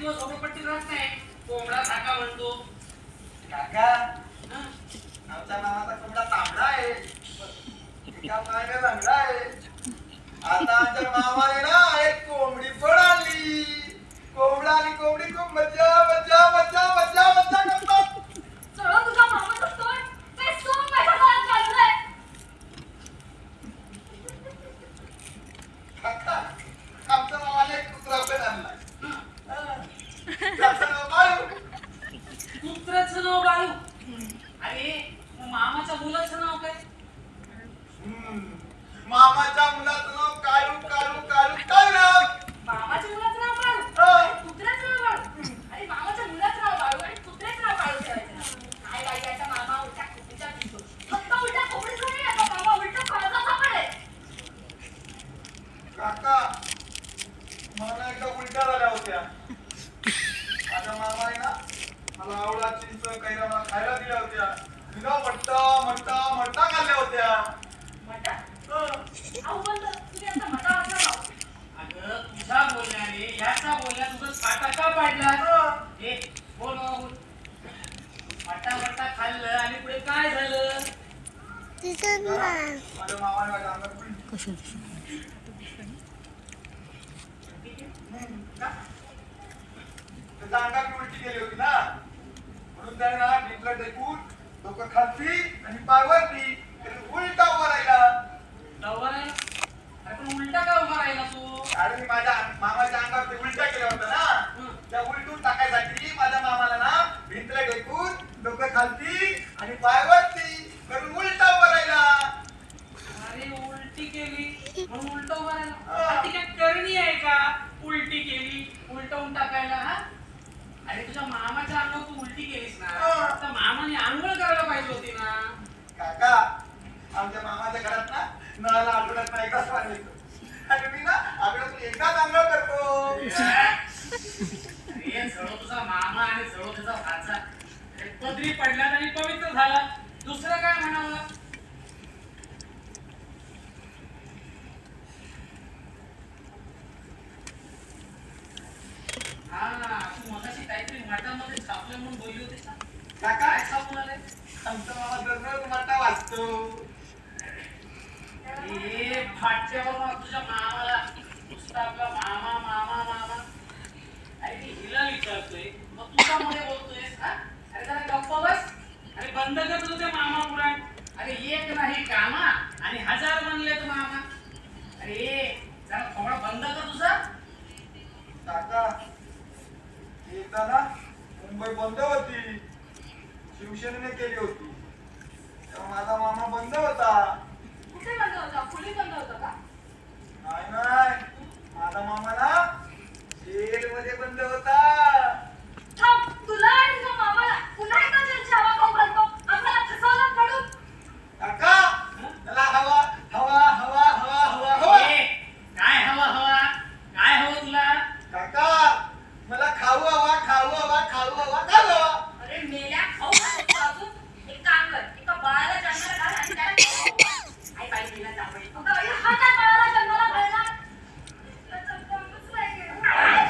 दिवस झोपडपट्टी राहत नाही. कोंबडा धाका म्हणतो काका हं? आमच्या नावाचा कोंबडा तांबडा आहे. एका मागे रंगडा आहे आता आमच्या मामाने ना एक कोंबडी पण आणली कोंबडा आणि कोंबडी खूप मज्जा मज्जा मज्जा मज्जा मज्जा करतात चलो तुझा मामाचा तोंड काय सोंग माझ्या गळ्यात घाललंय काका आमच्या मामाने एक कुत्रा पण आणलाय हं. त्याचं नाव बाळू. कुत्र्याचं नाव बाळू अरे मग मामाच्या मुलाचं नाव काय हम्म. मामाच्या मुलाचं नाव काळू काळू काळू काळू मामाच्या मुलाचं नाव बाळू. आणि कुत्र्याचं नाव बाळू. आणि मामाच्या मुलाचं नाव बाळू आणि कुत्र्याचं नाव बाळू ठेवायचं. काय बाई आता मामा उलटा कुत्रीचा पितो फक्त उलटा कोंबडीचा नाही आता मामा उलटा फळाचा पडे काका मला एकदा उलट्या झाल्या होत्या. माझ्या मामाने ना मला आवळा चिंच कैरा मला खायला दिल्या होत्या. तिला मट्टा मट्टा मट्टा खाल्ल्या होत्या मटा हं. अहो पण तुम्ही आता मटा वाजला का? अगं तुझ्या बोलण्याने याचा बोलण्या तुझं फाटा का पाडला हं. बोल खाल्लं आणि पुढे काय झालं माझ्या मामाने माझ्या अंगात अंगात उलटी होती ना म्हणून त्यांना ना टेकून डोकं खालती आणि पाय उलटा उभा राहिला उभा राहिला अरे पण उलटा का उभा राहिला तू अरे मी माझ्या मामाच्या अंगावर ते उलट्या केल्या होत्या ना हं. त्या उलटून टाकायसाठी माझ्या मामाला ना भिंतला टेकून डोकं खालती आणि पाय वरती करून उलटा उभा राहिला अरे उलटी केली म्हणून ती काय करणी आहे का? उलटी केली उलटवून टाकायला हा? अरे तुझ्या मामाच्या अंगावर तू उलटी केलीस ना. तर मामाने आंघोळ करायला पाहिजे होती ना. काका आमच्या मामाच्या घरात ना नळाला आठवड्यात ना एकदाच पाणी येतं. आणि मी ना आठवड्यातून एकदाच आंघोळ करतो. अरे जळो तुझा मामा आणि जळो तुझा भाचा पदरी पडला आणि पवित्र झाला. दुसरं काय म्हणावं हा तू मगाशी काहीतरी मठामध्ये छापलं म्हणून बोलली होतीस ना. काका छापून आलंय आमचा मामा दररोज मट्टा वाचतो. ए फाटच्यावर मग तुझ्या मामाला नुसता आपला मामा मामा मामा. अरे मी हिला विचारतोय मग तुझा मध्ये बोलतोय हा? अरे जरा गप्प बस. अरे बंद कर तुझं ते मामा पुराण अरे एक नाही कामा. आणि हजार बनले तू मामा. अरे जरा थोडा बंद कर तुझा काका एकदा ना मुंबई बंद होती. शिवसेनेने केली होती. तेव्हा माझा मामा बंद होता कुठे बंद होता खोली बंद होता का नाही नाही माझा मामा ना जेलमध्ये बंद होता थांब तुला आणि तुझ्या मामाला पुन्हा एकदा जेलची हवा खाऊ घालतो आम्हाला फसवलं पडून काका त्याला हवा हवा हवा हवा हवा हवा ए, काय हवा हवा काय हवं तुला काका मला खाऊ हवा खाऊ हवा खाऊ हवा खाऊ हवा अरे मेल्या खाऊ घालतो अजून एक काम कर एका बाळाला जन्माला घाल आणि त्याला खाऊ. आई बाई मेला जावई. अगं आई, हा काय बाळाला जन्माला घालणार? त्याचं कामच नाही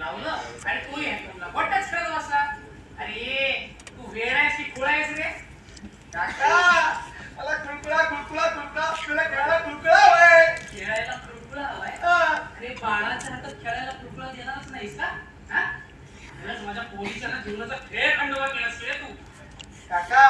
लावलं आणि तू हेडफोनला बटच करत बसला अरे तू वेळ आहेस की खुळा आहेस रे. काका मला कुळकुळा कुळकुळा कुळकुळा तुला खेळायला कुळकुळा हवाय. खेळायला कुळकुळा हवाय. अरे बाळाच्या हातात खेळायला कुळकुळा देणारच नाहीस का? हा? माझ्या पोलीसच्या जीवनाचा खेळ खंडोबा केलास रे तू. काका